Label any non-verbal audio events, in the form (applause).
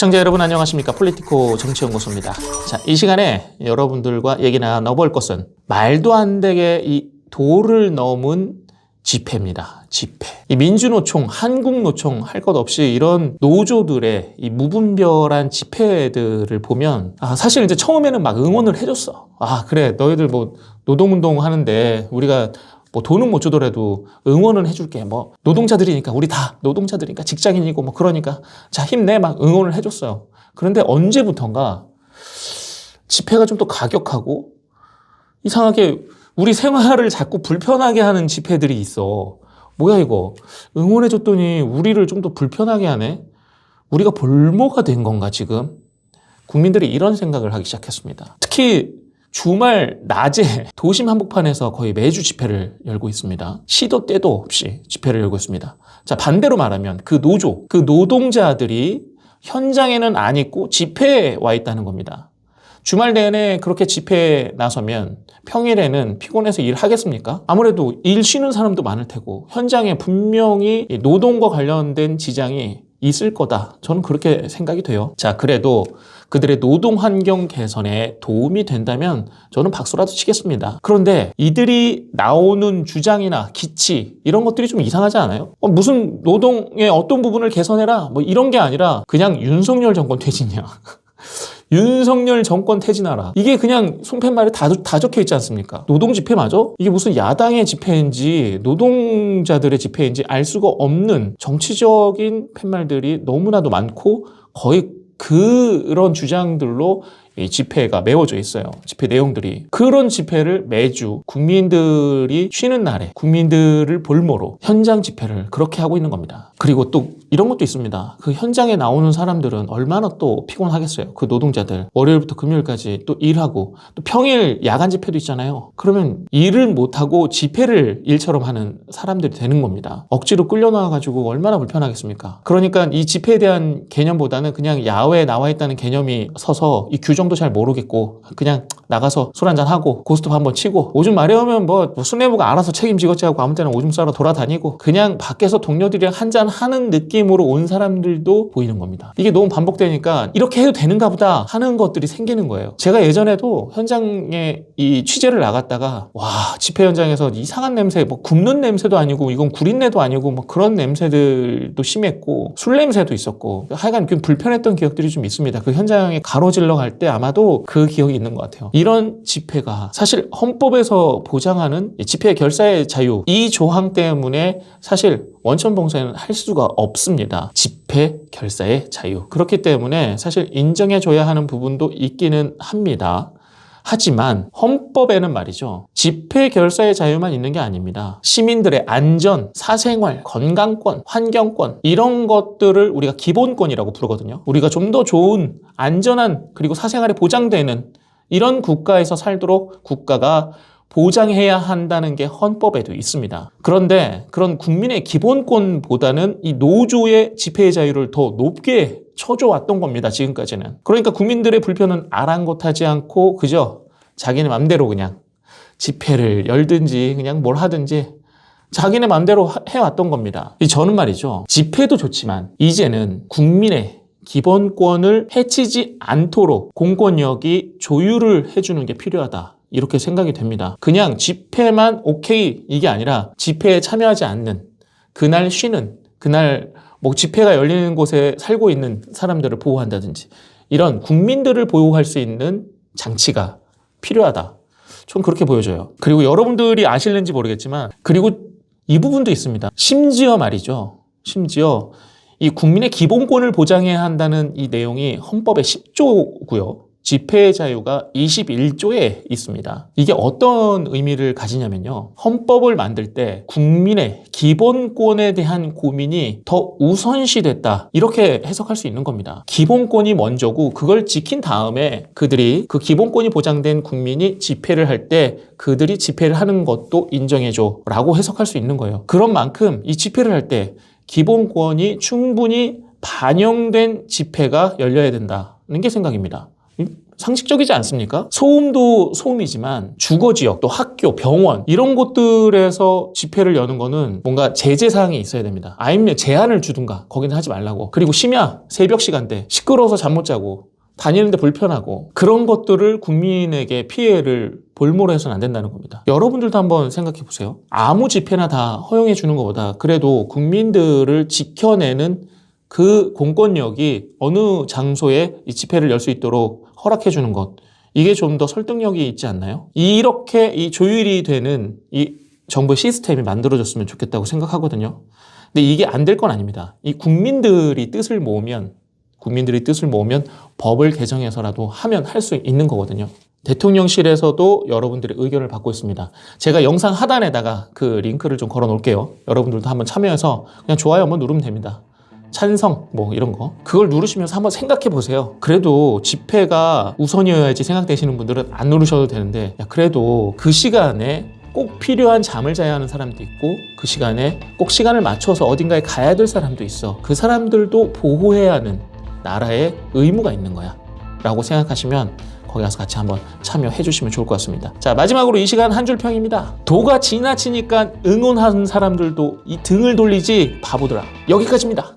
시청자 여러분 안녕하십니까 폴리티코 정치연구소입니다. 자, 이 시간에 여러분들과 얘기 나눠볼 것은 말도 안 되게 이 도를 넘은 집회입니다. 집회. 이 민주노총, 한국노총 할 것 없이 이런 노조들의 이 무분별한 집회들을 보면 아, 사실 이제 처음에는 막 응원을 해줬어. 아, 그래. 너희들 뭐 노동운동 하는데 우리가 뭐 돈은 못 주더라도 응원은 해줄게. 뭐 노동자들이니까 우리 다 노동자들이니까 직장인이고 뭐 그러니까 자 힘내 막 응원을 해줬어요. 그런데 언제부턴가 집회가 좀 더 가격하고 이상하게 우리 생활을 자꾸 불편하게 하는 집회들이 있어. 뭐야 이거 응원해줬더니 우리를 좀 더 불편하게 하네. 우리가 볼모가 된 건가 지금? 국민들이 이런 생각을 하기 시작했습니다. 특히 주말 낮에 도심 한복판에서 거의 매주 집회를 열고 있습니다. 시도 때도 없이 집회를 열고 있습니다. 자, 반대로 말하면 그 노조, 그 노동자들이 현장에는 안 있고 집회에 와 있다는 겁니다. 주말 내내 그렇게 집회에 나서면 평일에는 피곤해서 일하겠습니까? 아무래도 일 쉬는 사람도 많을 테고 현장에 분명히 이 노동과 관련된 지장이 있을 거다. 저는 그렇게 생각이 돼요. 자, 그래도 그들의 노동 환경 개선에 도움이 된다면 저는 박수라도 치겠습니다. 그런데 이들이 나오는 주장이나 기치 이런 것들이 좀 이상하지 않아요? 어, 무슨 노동의 어떤 부분을 개선해라 뭐 이런 게 아니라 그냥 윤석열 정권 퇴진이야. (laughs) 윤석열 정권 퇴진하라. 이게 그냥 송팻말에 다, 다 적혀 있지 않습니까? 노동 집회 맞아? 이게 무슨 야당의 집회인지 노동자들의 집회인지 알 수가 없는 정치적인 팻말들이 너무나도 많고 거의 그런 주장들로 이 집회가 메워져 있어요. 집회 내용들이. 그런 집회를 매주 국민들이 쉬는 날에 국민들을 볼모로 현장 집회를 그렇게 하고 있는 겁니다. 그리고 또 이런 것도 있습니다. 그 현장에 나오는 사람들은 얼마나 또 피곤하겠어요. 그 노동자들. 월요일부터 금요일까지 또 일하고 또 평일 야간 집회도 있잖아요. 그러면 일을 못하고 집회를 일처럼 하는 사람들이 되는 겁니다. 억지로 끌려나와가지고 얼마나 불편하겠습니까? 그러니까 이 집회에 대한 개념보다는 그냥 야외에 나와 있다는 개념이 서서 이 규정 도 잘 모르겠고 그냥 나가서 술 한잔 하고 고스톱 한번 치고 오줌 마려우면 뭐 수뇌부가 알아서 책임지겠지 하고 아무 때나 오줌 싸러 돌아다니고 그냥 밖에서 동료들이랑 한잔 하는 느낌으로 온 사람들도 보이는 겁니다. 이게 너무 반복되니까 이렇게 해도 되는가 보다 하는 것들이 생기는 거예요. 제가 예전에도 현장에 이 취재를 나갔다가 와 집회 현장에서 이상한 냄새 뭐 굽는 냄새도 아니고 이건 구린내도 아니고 뭐 그런 냄새들도 심했고 술 냄새도 있었고 하여간 좀 불편했던 기억들이 좀 있습니다. 그 현장에 가로질러 갈 때 아마도 그 기억이 있는 것 같아요. 이런 집회가 사실 헌법에서 보장하는 이 집회 결사의 자유 이 조항 때문에 사실 원천 봉쇄는 할 수가 없습니다. 집회 결사의 자유. 그렇기 때문에 사실 인정해줘야 하는 부분도 있기는 합니다. 하지만 헌법에는 말이죠. 집회 결사의 자유만 있는 게 아닙니다. 시민들의 안전, 사생활, 건강권, 환경권 이런 것들을 우리가 기본권이라고 부르거든요. 우리가 좀 더 좋은 안전한 그리고 사생활에 보장되는 이런 국가에서 살도록 국가가 보장해야 한다는 게 헌법에도 있습니다. 그런데 그런 국민의 기본권보다는 이 노조의 집회의 자유를 더 높게 쳐줘왔던 겁니다. 지금까지는. 그러니까 국민들의 불편은 아랑곳하지 않고 그저 자기네 맘대로 그냥 집회를 열든지 그냥 뭘 하든지 자기네 맘대로 하- 해왔던 겁니다. 이 저는 말이죠. 집회도 좋지만 이제는 국민의 기본권을 해치지 않도록 공권력이 조율을 해주는 게 필요하다. 이렇게 생각이 됩니다. 그냥 집회만 오케이 이게 아니라 집회에 참여하지 않는 그날 쉬는 그날 뭐 집회가 열리는 곳에 살고 있는 사람들을 보호한다든지 이런 국민들을 보호할 수 있는 장치가 필요하다. 전 그렇게 보여져요. 그리고 여러분들이 아실는지 모르겠지만 그리고 이 부분도 있습니다. 심지어 말이죠. 심지어 이 국민의 기본권을 보장해야 한다는 이 내용이 헌법의 10조고요. 집회의 자유가 21조에 있습니다. 이게 어떤 의미를 가지냐면요. 헌법을 만들 때 국민의 기본권에 대한 고민이 더 우선시됐다. 이렇게 해석할 수 있는 겁니다. 기본권이 먼저고 그걸 지킨 다음에 그들이 그 기본권이 보장된 국민이 집회를 할 때 그들이 집회를 하는 것도 인정해줘 라고 해석할 수 있는 거예요. 그런 만큼 이 집회를 할 때 기본권이 충분히 반영된 집회가 열려야 된다는 게 생각입니다. 상식적이지 않습니까? 소음도 소음이지만 주거 지역, 또 학교, 병원 이런 곳들에서 집회를 여는 거는 뭔가 제재 사항이 있어야 됩니다. 아니면 제한을 주든가 거기는 하지 말라고. 그리고 심야 새벽 시간대 시끄러워서 잠 못 자고 다니는데 불편하고 그런 것들을 국민에게 피해를 볼모로 해서는 안 된다는 겁니다. 여러분들도 한번 생각해 보세요. 아무 집회나 다 허용해 주는 것보다 그래도 국민들을 지켜내는 그 공권력이 어느 장소에 이 집회를 열 수 있도록 허락해 주는 것 이게 좀 더 설득력이 있지 않나요? 이렇게 이 조율이 되는 이 정부 시스템이 만들어졌으면 좋겠다고 생각하거든요. 근데 이게 안 될 건 아닙니다. 이 국민들이 뜻을 모으면 국민들이 뜻을 모으면 법을 개정해서라도 하면 할 수 있는 거거든요. 대통령실에서도 여러분들의 의견을 받고 있습니다. 제가 영상 하단에다가 그 링크를 좀 걸어 놓을게요. 여러분들도 한번 참여해서 그냥 좋아요 한번 누르면 됩니다. 찬성 뭐 이런 거 그걸 누르시면서 한번 생각해 보세요. 그래도 집회가 우선이어야지 생각되시는 분들은 안 누르셔도 되는데 야, 그래도 그 시간에 꼭 필요한 잠을 자야 하는 사람도 있고 그 시간에 꼭 시간을 맞춰서 어딘가에 가야 될 사람도 있어. 그 사람들도 보호해야 하는 나라의 의무가 있는 거야. 라고 생각하시면 거기 가서 같이 한번 참여해 주시면 좋을 것 같습니다. 자, 마지막으로 이 시간 한 줄 평입니다. 도가 지나치니까 응원하는 사람들도 이 등을 돌리지 바보들아. 여기까지입니다.